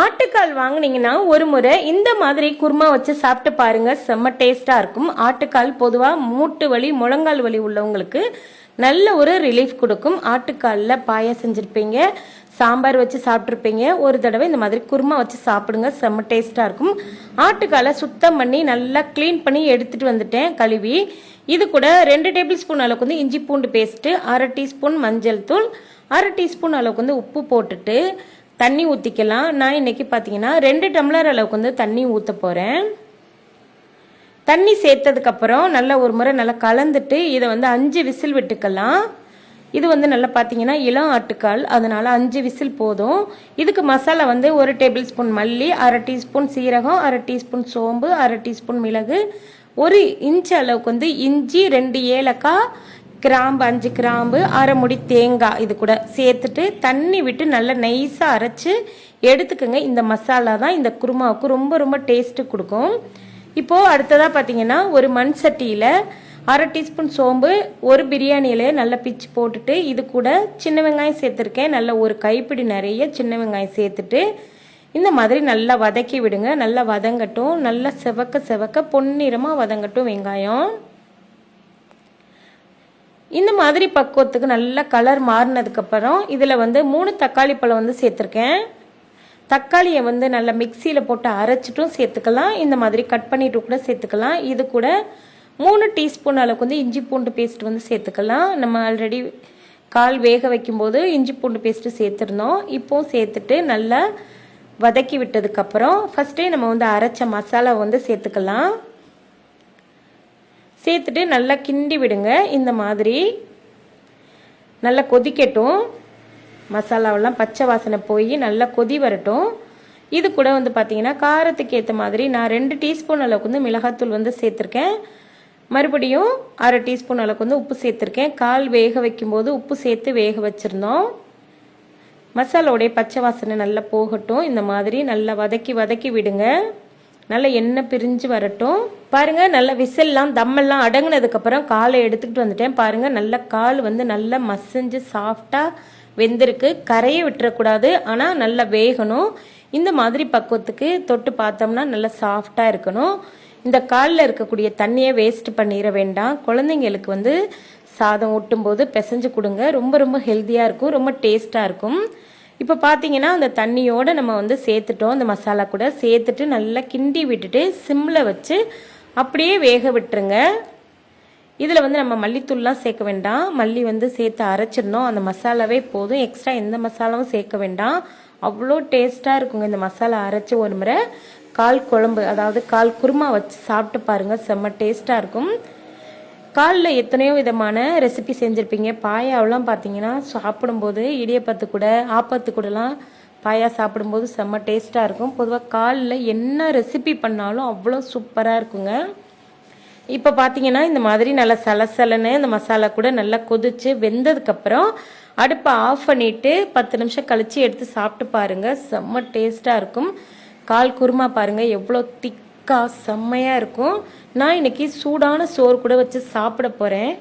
ஆட்டுக்கால் வாங்குனீங்கன்னா ஒரு முறை இந்த மாதிரி குருமா வச்சு சாப்பிட்டு பாருங்க. செம்ம டேஸ்டா இருக்கும். ஆட்டுக்கால் பொதுவாக மூட்டு வலி முழங்கால் வலி உள்ளவங்களுக்கு நல்ல ஒரு ரிலீஃப் கொடுக்கும். ஆட்டுக்காலில் பாயா செஞ்சுருப்பீங்க சாம்பார் வச்சு சாப்பிட்ருப்பீங்க ஒரு தடவை இந்த மாதிரி குருமா வச்சு சாப்பிடுங்க. செம்ம டேஸ்ட்டாக இருக்கும். ஆட்டுக்காலை சுத்தம் பண்ணி நல்லா க்ளீன் பண்ணி எடுத்துகிட்டு வந்துட்டேன் கழுவி. இது கூட ரெண்டு டேபிள் ஸ்பூன் அளவுக்கு வந்து இஞ்சி பூண்டு பேஸ்ட்டு அரை டீஸ்பூன் மஞ்சள் தூள் அரை டீஸ்பூன் அளவுக்கு வந்து உப்பு போட்டுட்டு தண்ணி ஊற்றிக்கலாம் நான் இன்னைக்கு பார்த்தீங்கன்னா ரெண்டு டம்ளர் அளவுக்கு வந்து தண்ணி ஊற்ற போகிறேன் தண்ணி சேர்த்ததுக்கப்புறம் நல்லா ஒரு முறை நல்லா கலந்துட்டு இதை வந்து அஞ்சு விசில் விட்டுக்கலாம். இது வந்து நல்லா பார்த்தீங்கன்னா இளம் ஆட்டுக்கால். அதனால அஞ்சு விசில் போதும். இதுக்கு மசாலா வந்து ஒரு டேபிள் ஸ்பூன் மல்லி அரை டீஸ்பூன் சீரகம் அரை டீஸ்பூன் சோம்பு அரை டீஸ்பூன் மிளகு ஒரு இன்ச் அளவுக்கு வந்து இஞ்சி ரெண்டு ஏலக்காய் கிராம்பு அஞ்சு கிராம்பு அரை முடி தேங்காய் இது கூட சேர்த்துட்டு தண்ணி விட்டு நல்லா நைஸாக அரைச்சி எடுத்துக்கோங்க. இந்த மசாலா தான் இந்த குருமாவுக்கு ரொம்ப ரொம்ப டேஸ்ட்டு கொடுக்கும். இப்போது அடுத்ததாக பார்த்தீங்கன்னா ஒரு மண் சட்டியில் அரை டீஸ்பூன் சோம்பு ஒரு பிரியாணியில் நல்லா பிச்சு போட்டுட்டு இது கூட சின்ன வெங்காயம் சேர்த்துருக்கேன். நல்ல ஒரு கைப்பிடி நிறைய சின்ன வெங்காயம் சேர்த்துட்டு இந்த மாதிரி நல்லா வதக்கி விடுங்க. நல்லா வதங்கட்டும். நல்லா செவக்க செவக்க பொன்னிறமாக வதங்கட்டும் வெங்காயம். இந்த மாதிரி பக்குவத்துக்கு நல்ல கலர் மாறினதுக்கப்புறம் இதில் வந்து மூணு தக்காளி பழம் வந்து சேர்த்துருக்கேன். தக்காளியை வந்து நல்லா மிக்சியில் போட்டு அரைச்சிட்டும் சேர்த்துக்கலாம். இந்த மாதிரி கட் பண்ணிட்டு கூட சேர்த்துக்கலாம். இது கூட மூணு டீஸ்பூன் அளவுக்கு வந்து இஞ்சி பூண்டு பேஸ்ட் வந்து சேர்த்துக்கலாம். நம்ம ஆல்ரெடி கால் வேக வைக்கும்போது இஞ்சி பூண்டு பேஸ்ட்டு சேர்த்துருந்தோம். இப்போ சேர்த்துட்டு நல்லா வதக்கி விட்டதுக்கப்புறம் ஃபஸ்ட்டே நம்ம வந்து அரைச்ச மசாலா வந்து சேர்த்துக்கலாம். சேர்த்துட்டு நல்லா கிண்டி விடுங்க. இந்த மாதிரி நல்லா கொதிக்கட்டும். மசாலாவெல்லாம் பச்சை வாசனை போய் நல்லா கொதி வரட்டும். இது கூட வந்து பார்த்தீங்கன்னா காரத்துக்கு ஏற்ற மாதிரி நான் ரெண்டு டீஸ்பூன் அளவுக்கு வந்து மிளகாத்தூள் வந்து சேர்த்துருக்கேன். மறுபடியும் அரை டீஸ்பூன் அளவுக்கு வந்து உப்பு சேர்த்துருக்கேன். கால் வேக வைக்கும்போது உப்பு சேர்த்து வேக வச்சுருந்தோம். மசாலோடைய பச்சை வாசனை நல்லா போகட்டும். இந்த மாதிரி நல்லா வதக்கி வதக்கி விடுங்க. நல்லா எண்ணெய் பிரிஞ்சு வரட்டும். பாருங்கள் நல்லா விசில்லாம் தம்மெல்லாம் அடங்கினதுக்கப்புறம் காலை எடுத்துக்கிட்டு வந்துட்டேன். பாருங்கள் நல்ல கால் வந்து நல்லா மசிஞ்சு சாஃப்டாக வெந்திருக்கு. கரையை விட்டுறக்கூடாது ஆனால் நல்லா வேகணும். இந்த மாதிரி பக்குவத்துக்கு தொட்டு பார்த்தோம்னா நல்லா சாஃப்டாக இருக்கணும். இந்த காலில் இருக்கக்கூடிய தண்ணியை வேஸ்ட் பண்ணிட வேண்டாம். குழந்தைங்களுக்கு வந்து சாதம் ஊட்டும்போது பிசைஞ்சு கொடுங்க. ரொம்ப ரொம்ப ஹெல்த்தியாக இருக்கும். ரொம்ப டேஸ்ட்டாக இருக்கும். இப்போ பார்த்தீங்கன்னா அந்த தண்ணியோடு நம்ம வந்து சேர்த்துட்டோம். அந்த மசாலா கூட சேர்த்துட்டு நல்லா கிண்டி விட்டுட்டு சிம்மில் வச்சு அப்படியே வேக விட்டுருங்க. இதில் வந்து நம்ம மல்லித்தூள்லாம் சேர்க்க வேண்டாம். மல்லி வந்து சேர்த்து அரைச்சிடணும். அந்த மசாலாவே போதும். எக்ஸ்ட்ரா எந்த மசாலாவும் சேர்க்க வேண்டாம். அவ்வளோ டேஸ்ட்டாக இருக்குங்க இந்த மசாலா அரைச்சி ஒரு முறை. கால் குழம்பு அதாவது கால் குருமா வச்சு சாப்பிட்டு பாருங்கள் செம்ம டேஸ்ட்டாக இருக்கும். காலில் எத்தனையோ விதமான ரெசிபி செஞ்சுருப்பீங்க. பாயாவெல்லாம் பார்த்தீங்கன்னா சாப்பிடும்போது இடியப்பத்து கூட ஆப்பத்து கூடலாம் பாயா சாப்பிடும்போது செம்ம டேஸ்ட்டாக இருக்கும். பொதுவாக காலில் என்ன ரெசிபி பண்ணாலும் அவ்வளோ சூப்பராக இருக்குங்க. இப்போ பார்த்தீங்கன்னா இந்த மாதிரி நல்லா சலசலன்னு இந்த மசாலா கூட நல்லா கொதிச்சு வெந்ததுக்கப்புறம் அடுப்பை ஆஃப் பண்ணிவிட்டு பத்து நிமிஷம் கழித்து எடுத்து சாப்பிட்டு பாருங்கள் செம்ம டேஸ்ட்டாக இருக்கும். கால் குருமா பாருங்கள் எவ்வளோ திக் அக்கா செம்மையாக இருக்கும். நான் இன்னைக்கு சூடான சோறு கூட வச்சு சாப்பிட போகிறேன்